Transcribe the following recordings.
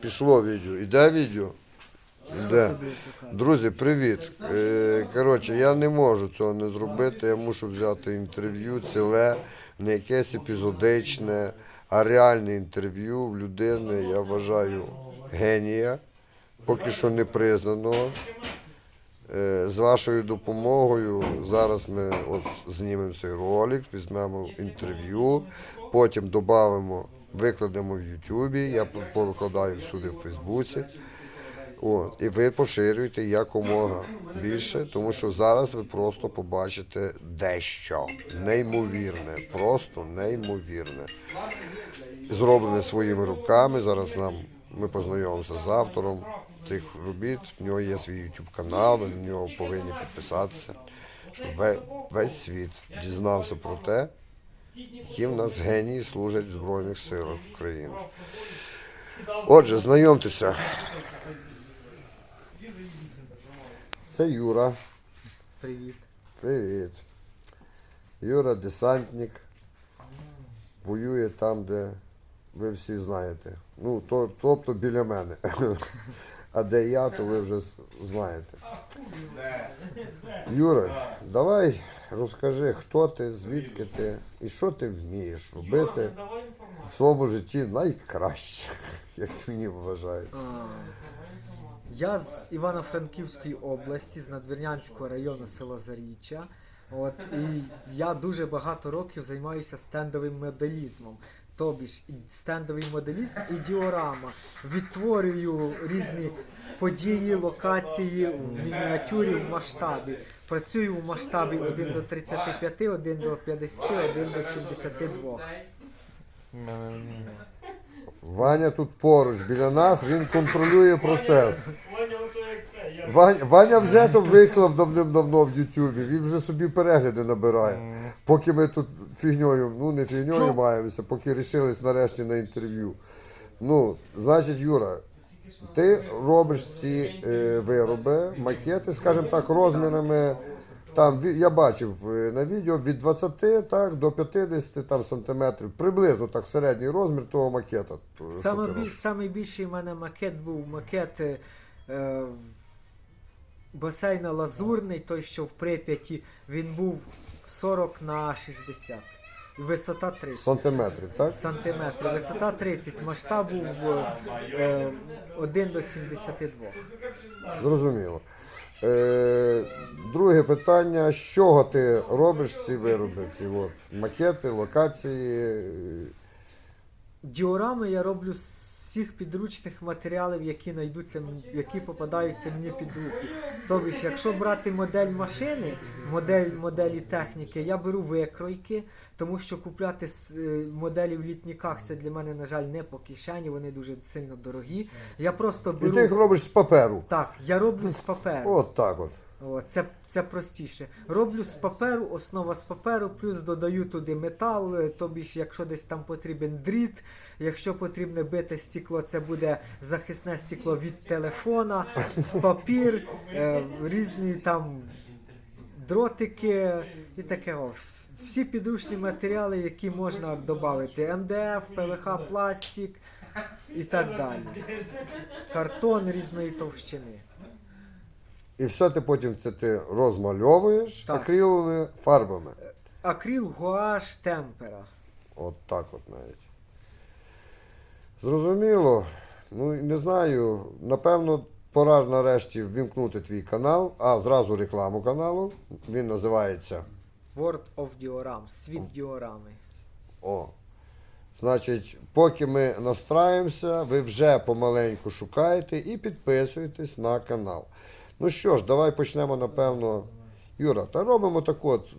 Пішло відео. Іде відео? Іде. Друзі, привіт. Е, коротше, я не можу цього не зробити. Я мушу взяти інтерв'ю ціле, не якесь епізодичне, а реальне інтерв'ю в людини, я вважаю, генія, поки що не признаного. Е, З вашою допомогою зараз ми от знімемо цей ролик, візьмемо інтерв'ю, потім додамо, викладемо в Ютубі, я по- повикладаю всюди в Фейсбуці. От, і ви поширюєте якомога більше, тому що зараз ви просто побачите дещо неймовірне, просто неймовірне. Зроблене своїми руками. Зараз нам ми познайомимося з автором цих робіт. В нього є свій YouTube канал, ви на нього повинні підписатися, щоб весь світ дізнався про те, які в нас генії служать в Збройних силах України. Отже, знайомтеся. Це Юра. Привіт. Привіт. Юра десантник. Воює там, де ви всі знаєте. Ну, то, тобто біля мене. А де я, то ви вже знаєте. Юра, давай розкажи, хто ти, звідки ти і що ти вмієш робити в своєму житті найкраще, як мені вважається. Я з Івано-Франківської області, з Надвірнянського району села Заріччя. От, і я дуже багато років займаюся стендовим моделізмом. Тобі ж стендовий моделізм і діорама. Відтворюю різні події, локації в мініатюрі, в масштабі. Працюю в масштабі 1 до 35, 1 до 50, 1 до 72. Ваня тут поруч біля нас, він контролює процес. Ваня, Ваня вже то виклав давним-давно в Ютубі, він вже собі перегляди набирає. Поки ми тут фігньою, ну не фігньою маємося, поки рішились нарешті на інтерв'ю. Ну, значить, Юра, ти робиш ці е, вироби, макети, скажімо так, розмірами. Там я бачив е, на відео від 20 так, до 50 там, сантиметрів, приблизно так середній розмір того макета. то, Саме більш, самий в мене макет був макет е, е, басейна Лазурний, той, що в Прип'яті, він був 40 на 60. Висота 30 Сантиметрів, так? сантиметрів. Висота 30, масштаб був е, 1 до 72. Зрозуміло. Е, друге питання: з чого ти робиш ці вироби? Ці от, макети, локації? Діорами я роблю з всіх підручних матеріалів, які знайдуться, які попадаються мені під руку. Тобто, якщо брати модель машини, модель моделі техніки, я беру викройки, тому що купляти е, моделі в літніках це для мене, на жаль, не по кишені, вони дуже сильно дорогі. Я просто І ти їх робиш з паперу. Так, я роблю з паперу. От так от. О, це, це простіше. Роблю з паперу, основа з паперу, плюс додаю туди метал, е, тобі ж, якщо десь там потрібен дріт, якщо потрібне бите стекло, це буде захисне стекло від телефона, папір, е, різні там дротики і таке. Всі підручні матеріали, які можна додати. МДФ, ПВХ, пластик і так далі. Картон різної товщини. І все ти потім це ти розмальовуєш Так. акриловими фарбами. Акрил, гуаш, темпера. От так от навіть. Зрозуміло. Ну і не знаю. Напевно, пора ж нарешті ввімкнути твій канал, а зразу рекламу каналу. Він називається. World of Dioram, світ діорами. О. Значить, поки ми настраємося, ви вже помаленьку шукаєте і підписуєтесь на канал. Ну що ж, давай почнемо, напевно. Юра, та робимо так от, е,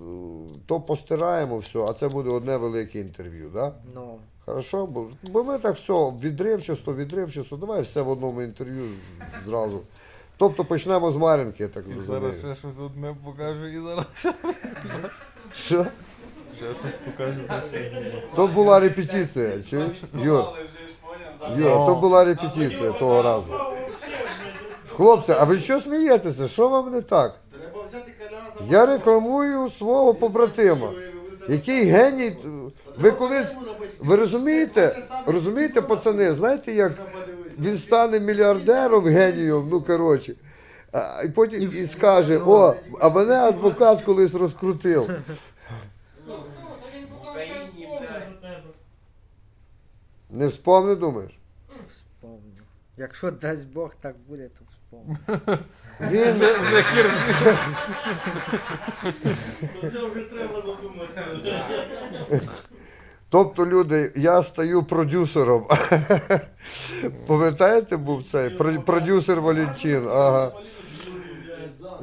то постираємо все, а це буде одне велике інтерв'ю, да? Ну, Хорошо? Бо, бо ми так все відривчасто, відривчасто, давай все в одному інтерв'ю зразу. Тобто почнемо з Мар'їнки, я так І зараз розумію. ще щось одне покажу і зараз Що? ще щось покажу. То була репетиція, чуєш? Юр, Юра, то була репетиція того разу. Хлопці, а ви що смієтеся? Що вам не так? Треба взяти коляна за Я рекламую свого побратима, який геній. Ви колись. Ви розумієте, розумієте, пацани, знаєте, як він стане мільярдером, генієм, ну коротше. А, і потім і скаже, о, а мене адвокат колись розкрутив. Не вспомни, думаєш? Вспомню. Якщо дасть Бог так буде, то. Він, Вже хір тобто, люди, я стаю продюсером. Пам'ятаєте, був цей продюсер Валентин? Ага.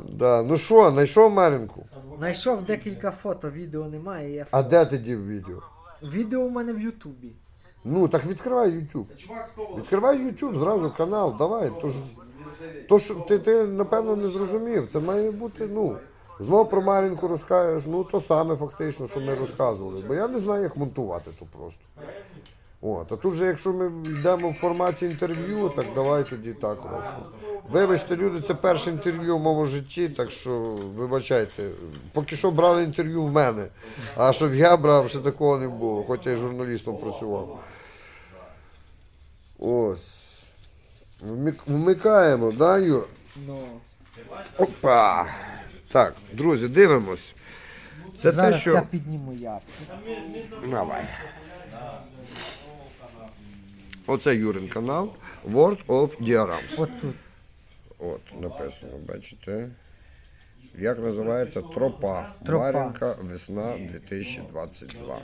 Да. Ну що, знайшов Маринку? Знайшов декілька фото, відео немає. Я... А де ти дів відео? Відео у мене в Ютубі. Ну, так відкривай YouTube. Відкривай YouTube, зразу канал, давай. То, ж, то що ти, ти, напевно, не зрозумів. Це має бути, ну. Знову про Марінку розкажеш, ну то саме фактично, що ми розказували. Бо я не знаю, як монтувати то просто. От, а тут же, якщо ми йдемо в форматі інтерв'ю, так давай тоді так робимо. Вибачте, люди, це перше інтерв'ю в моєму житті, так що вибачайте. Поки що брали інтерв'ю в мене. А щоб я брав, ще такого не було, хоч я журналістом працював. Ось. Вмик- Вмикаємо, да, Юр? Ну, Опа! Так, друзі, дивимось. Це зараз те, що. я підніму яркість. Давай. Оце Юрин канал World of Diorams. От тут. От, написано, бачите. Як називається Тропа. Тропа. Мар'їнка, весна 2022.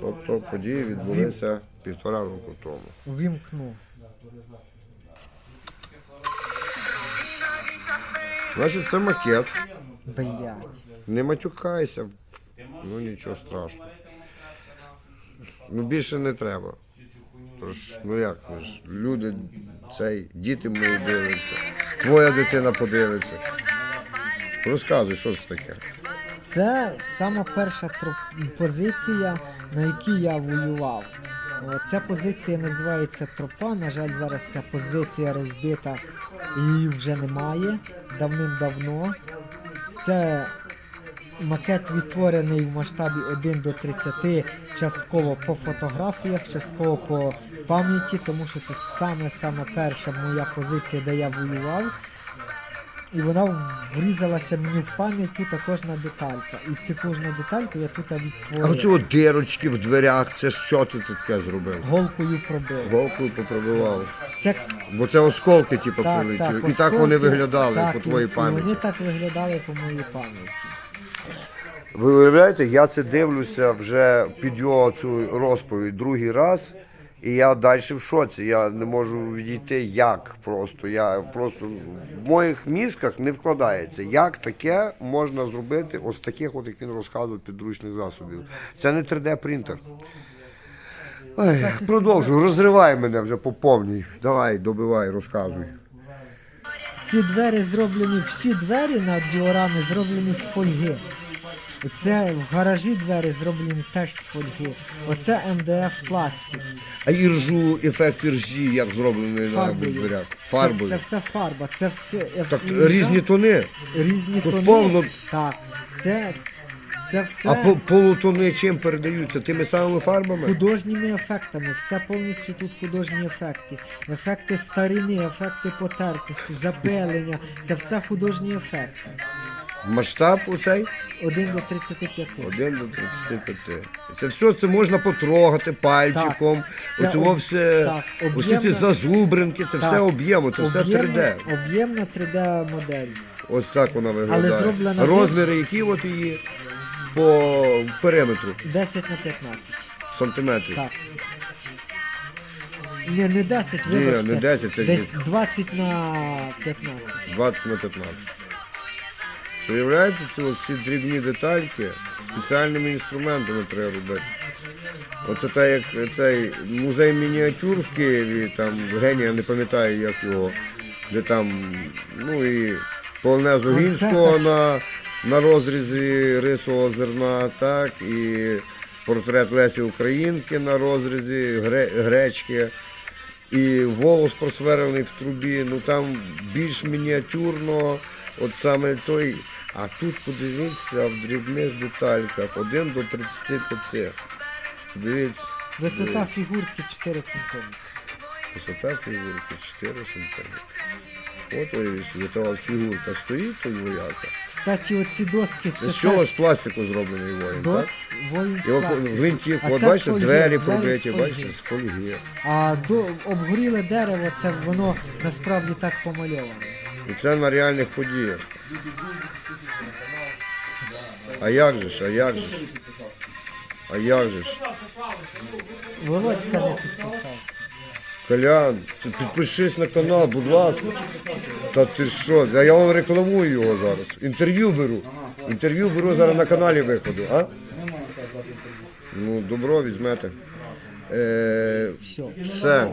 Тобто події відбулися півтора року тому. Увімкну. Значить, це макет. Блять. Не матюкайся. Ну нічого страшного. Ну більше не треба. Тож, ну як ми ж, люди, цей, діти мої дивляться, твоя дитина подивиться. Розказуй, що це таке. Це сама перша позиція, на якій я воював. О, Ця позиція називається тропа. На жаль, зараз ця позиція розбита, її вже немає давним-давно. Це макет відтворений в масштабі 1 до 30, частково по фотографіях, частково по пам'яті, тому що це саме-саме перша моя позиція, де я воював. І вона врізалася мені в пам'ять тут кожна деталька. І цю кожну детальку я тут А відтворив. оці от дирочки в дверях, це що ти таке зробив? Голкою пробив. Голкою попробував. Це Бо це осколки, типу, так, прилетіли. так, і так вони виглядали так, по твоїй пам'яті. Вони так виглядали по моїй пам'яті. Ви уявляєте, я це дивлюся вже під його цю розповідь другий раз, і я далі в шоці. Я не можу відійти як просто. Я просто в моїх мізках не вкладається. Як таке можна зробити ось таких, от як він розказував, підручних засобів. Це не 3D принтер. Ой, Кстати, продовжуй, розривай мене вже по повній. Давай, добивай, розказуй. Ці двері зроблені, всі двері на діорами зроблені з фольги. Це в гаражі двері зроблені теж з фольги. Оце МДФ пластик. А іржу, ефект іржі, як зроблений на дверях. Це, Фарбою. це все фарба. Це, це Так, іржа, різні тони. різні тут тони. повно- Так, це, це все А по- полутони чим передаються? Тими самими фарбами? художніми ефектами. Все повністю тут художні ефекти. Ефекти старини, ефекти потертості, запилення. Це все художні ефекти. Масштаб оцей 1 до 35. 1 до 35. Це все це можна потрогати пальчиком. Це Оцього об- все. так, Оці ці об'ємна- зазубринки, це Так. все об'єму, це все 3D. Об'ємна- Об'ємна 3D модель. Ось так вона виглядає. зроблена Розміри, які от її по периметру 10 на 15. сантиметрів. Так. Не, не 10, Ні, вибачте. не 10, це Десь 20 на 15. 20 на 15. Це Уявляєте, ці ось всі дрібні детальки спеціальними інструментами треба робити. Оце так як цей музей мініатюр в Києві, там генія не пам'ятаю як його, де там, ну і полонезу Гінського на, на розрізі рисового зерна, так, і портрет Лесі Українки на розрізі гречки. І волос просверлений в трубі, ну там більш мініатюрно, от саме той. А тут подивіться в дрібних детальках 1 до 35. Дивіться. Висота фігурки 4 см. Висота фігурки 4 см. От ось фігурка стоїть, то вояка. Кстати, оці доски Це з чого з пластику зроблений воїн, так? дос воїн Його гвинтів, от бачите, двері пробиті, бачите, з фольги. А до обгоріле дерево, це воно насправді так помальоване. І це на реальних подіях. А як же ж, а як же ж? А як же ж? Володька. Колян, ти підпишись на канал, будь ласка. Та ти що? Та я вам рекламую його зараз. Інтерв'ю беру. Інтерв'ю беру зараз на каналі виходу, а? Ну, добро візьмете. Е, Все.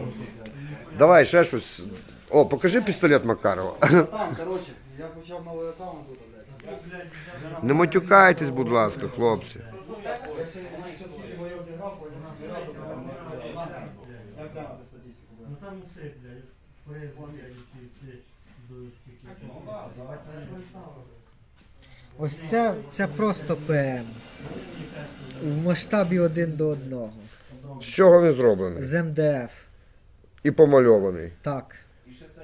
Давай ще щось. О, покажи пістолет Макарова. Там, коротше, я почав новий аккаунт. Не матюкайтесь, будь ласка, хлопці. Ну там усе, блядь, фрези, блядь, ці. Ось це, це просто ПМ. В масштабі один до одного. З чого він зроблений? З МДФ. І помальований. Так.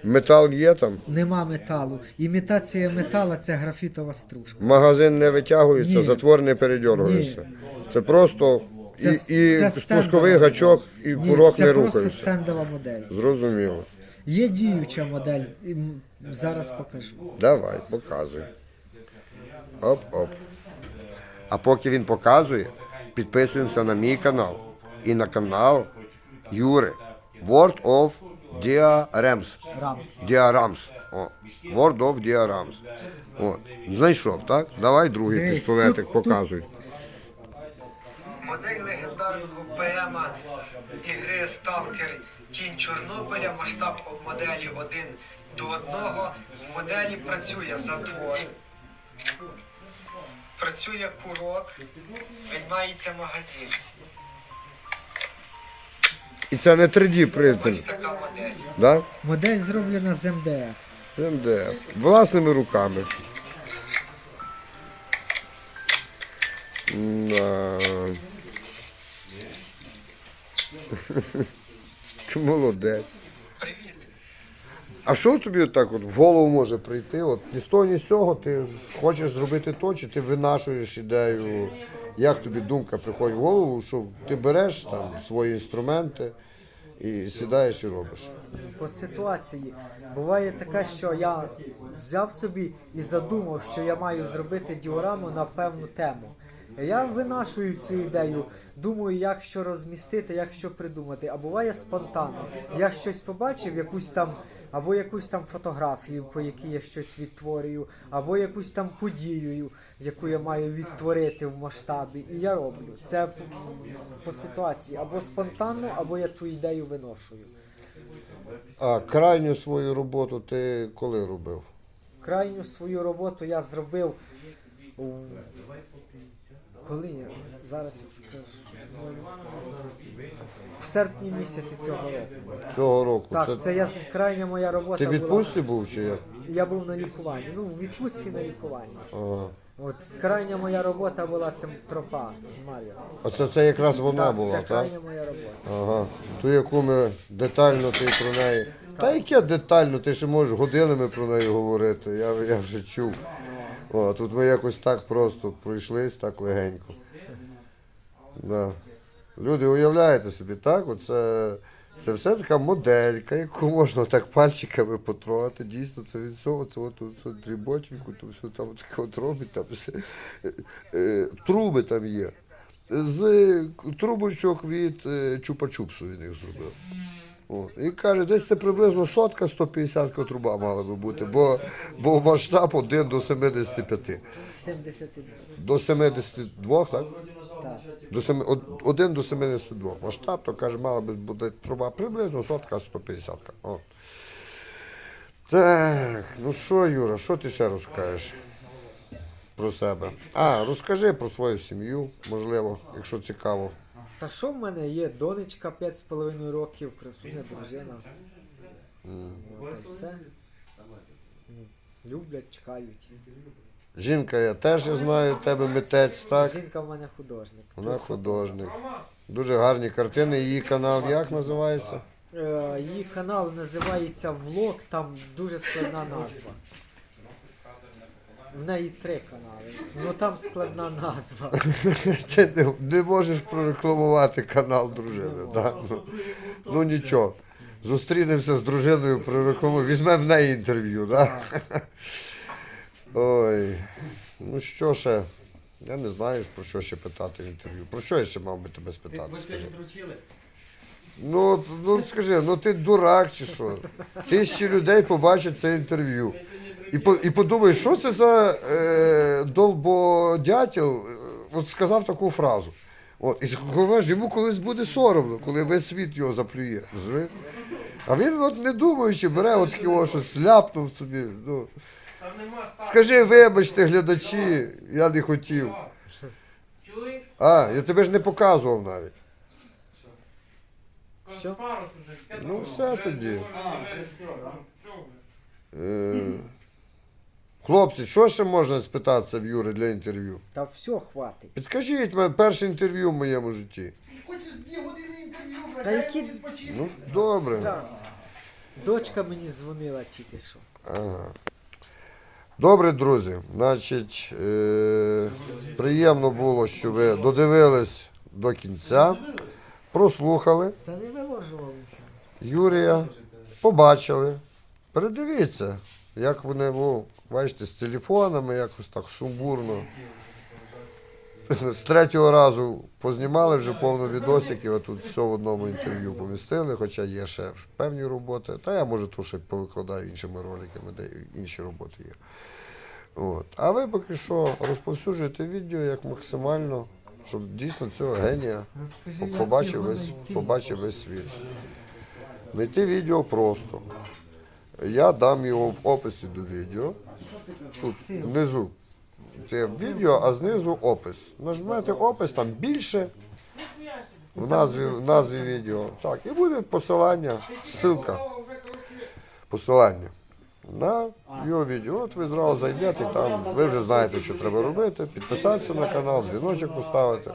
Метал є там, Нема металу. Імітація метала це графітова стружка. магазин не витягується, Ні. затвор не передергується. Це просто і, Це- і це спусковий стендова. гачок, і Ні, курок це не просто рухається. стендова модель. Зрозуміло. Є діюча модель, і, м, зараз покажу. Давай, показуй. Оп-оп. А поки він показує, підписуємося на мій канал і на канал Юри. World of Diagrams. Рамс. Діарамс. О, World of Diagrams. От. Знайшов, так? Давай другий пістолетик тут- тут- показуй. Модель легендарного ПМа з ігри Сталкер Тінь Чорнобиля, масштаб моделі 1 до 1. В моделі працює затвор, працює курок, відмається магазин. І це не 3D Ось така модель. да? Модель зроблена з МДФ. МДФ. Власними руками. Да. Ти молодець. Привіт. А що тобі так от в голову може прийти? От ні з того, ні з цього ти хочеш зробити то, чи ти винашуєш ідею, як тобі думка приходить в голову, що ти береш там свої інструменти і сідаєш і робиш. По ситуації буває таке, що я взяв собі і задумав, що я маю зробити діораму на певну тему. Я винашую цю ідею, думаю, як що розмістити, як що придумати. А буває спонтанно. Я щось побачив, якусь там, або якусь там фотографію, по якій я щось відтворюю, або якусь там подію, яку я маю відтворити в масштабі, і я роблю. Це по, по ситуації або спонтанно, або я ту ідею виношую. А крайню свою роботу ти коли робив? Крайню свою роботу я зробив. Коли я зараз я скажу. В серпні місяці цього року. Цього року. Так, Це... це я крайня моя робота. Ти в була. відпустці був чи як? Я був на лікуванні. Ну, в відпустці на лікуванні. Ага. От крайня моя робота була це тропа з Мар'я. Оце це якраз вона так, була, це так? крайня моя робота. Ага. Ту, яку ми детально ти про неї. Та яке детально, ти ще можеш годинами про неї говорити. Я, я вже чув. О, тут ми якось так просто пройшлись, так легенько. Да. Люди, уявляєте собі, так? Оце, це все така моделька, яку можна так пальчиками потрогати. Дійсно, це від цього, це от, от дріботіньку, то все там таке от робить, там все. Е, е, труби там є. З трубочок від е, чупа-чупсу він їх зробив. От. І каже, десь це приблизно сотка 150 труба мала би бути, бо, бо масштаб 1 до 75. 72. До 72, так? Так. До 7, 1 до 72. Масштаб, то каже, мала би бути труба приблизно сотка 150. От. Так, ну що, Юра, що ти ще розкажеш про себе? А, розкажи про свою сім'ю, можливо, якщо цікаво. Та що в мене є? Донечка 5,5 років, красуня дружина. От, і все. Ну, Люблять, чекають. Жінка, я теж я знаю, тебе митець, так? Жінка в мене художник. Вона художник. Дуже гарні картини. Її канал як називається? Е, Її канал називається Влог, там дуже складна назва. В неї три канали. Ну там складна назва. Ти не, не можеш прорекламувати канал дружини. Да? Ну, ну нічого. Зустрінемося з дружиною, прорекламуємо. Візьмемо в неї інтерв'ю, да? Ой. Ну що ще? Я не знаю, про що ще питати в інтерв'ю. Про що я ще мав би тебе спитати? Скажи. Ну, ну скажи, ну ти дурак чи що? Тисячі людей побачать це інтерв'ю. І, по, і подумаєш, що це за е, долбодятел е, от сказав таку фразу. От, і говориш, йому колись буде соромно, коли весь світ його заплює. розумієш? А він от не думаючи, бере от його щось ляпнув собі. Ну. Скажи, вибачте, глядачі, я не хотів. А, я тебе ж не показував навіть. Яке Ну, все тоді. А, все, да? Е, хлопці, що ще можна спитатися в Юри для інтерв'ю? Та все, хватить. Підкажіть мене перше інтерв'ю в моєму житті. Хочеш дві години інтерв'ю, блядь, Та дай які- йому відпочити. Ну, добре. Так. Дочка мені дзвонила тільки що. Ага. Добре, друзі. Значить, е- приємно було, що ви додивились до кінця, прослухали Та не виложував нічого. Юрія, побачили. Передивіться, як вони, ну, бачите, з телефонами якось так сумбурно. З третього разу познімали вже повно відосиків, а тут все в одному інтерв'ю помістили, хоча є ще певні роботи. Та я може тут ще повикладаю іншими роликами, де інші роботи є. От. А ви поки що розповсюджуєте відео як максимально, щоб дійсно цього генія побачив весь, побачив весь світ. Знайти відео просто. Я дам його в описі до відео. Тут внизу. Це відео, а знизу опис. Нажмете опис, там більше в назві, в назві відео. Так, і буде посилання, ссылка, посилання на його відео. От ви зразу зайдете, там ви вже знаєте, що треба робити. Підписатися на канал, дзвіночок поставити.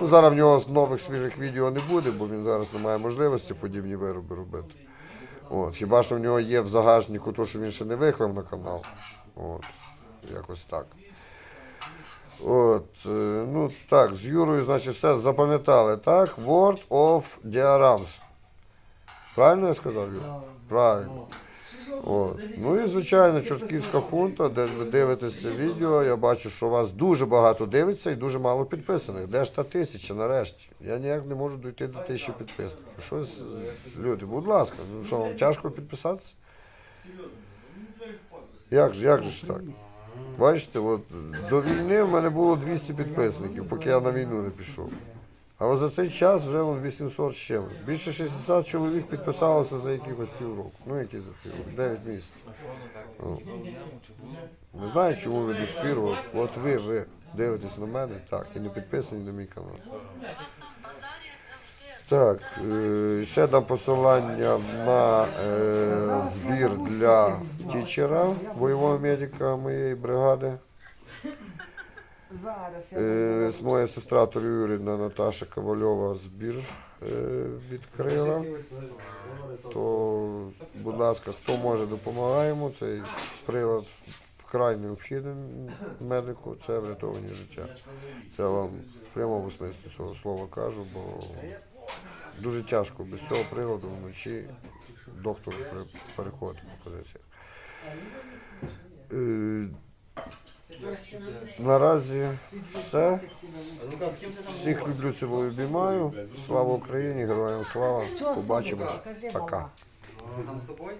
Ну, зараз в нього нових свіжих відео не буде, бо він зараз не має можливості подібні вироби робити. От. Хіба що в нього є в загажнику, то що він ще не виклав на канал. От. Якось так. От, е, ну так, з Юрою, значить, все запам'ятали, так? Word of Diagrams. Правильно я сказав, Юр? Правильно. От. Ну і звичайно, Чортківська хунта, де ви дивитесь це відео. Я бачу, що вас дуже багато дивиться і дуже мало підписаних. Де ж та тисяча нарешті? Я ніяк не можу дійти до тисячі підписників. Щось, люди, будь ласка, ну що вам тяжко підписатися? Як же, як же ж так? Бачите, от до війни в мене було 200 підписників, поки я на війну не пішов. А за цей час вже вон 800 з чимось. Більше 60 чоловік підписалося за якихось півроку. Ну, які за півроку? 9 місяців. Ну. Не знаю, чому ви до спіру. От, от ви, ви дивитесь на мене, так, і не підписані на мій канал. Так, е, ще дам посилання на е, збір для тічера, бойового медика моєї бригади. Зараз я Е, моя сестра Юрівна Наташа Ковальова збір е, відкрила. То, будь ласка, хто може, допомагаємо. Цей прилад вкрай необхідний медику, це врятовані життя. Це вам в прямому смислі цього слова кажу, бо дуже тяжко без цього приладу вночі доктор переходить по позиціях. Наразі все. Всіх люблю, цього обіймаю. Слава Україні, героям слава. Побачимось. Пока. Сам з собою?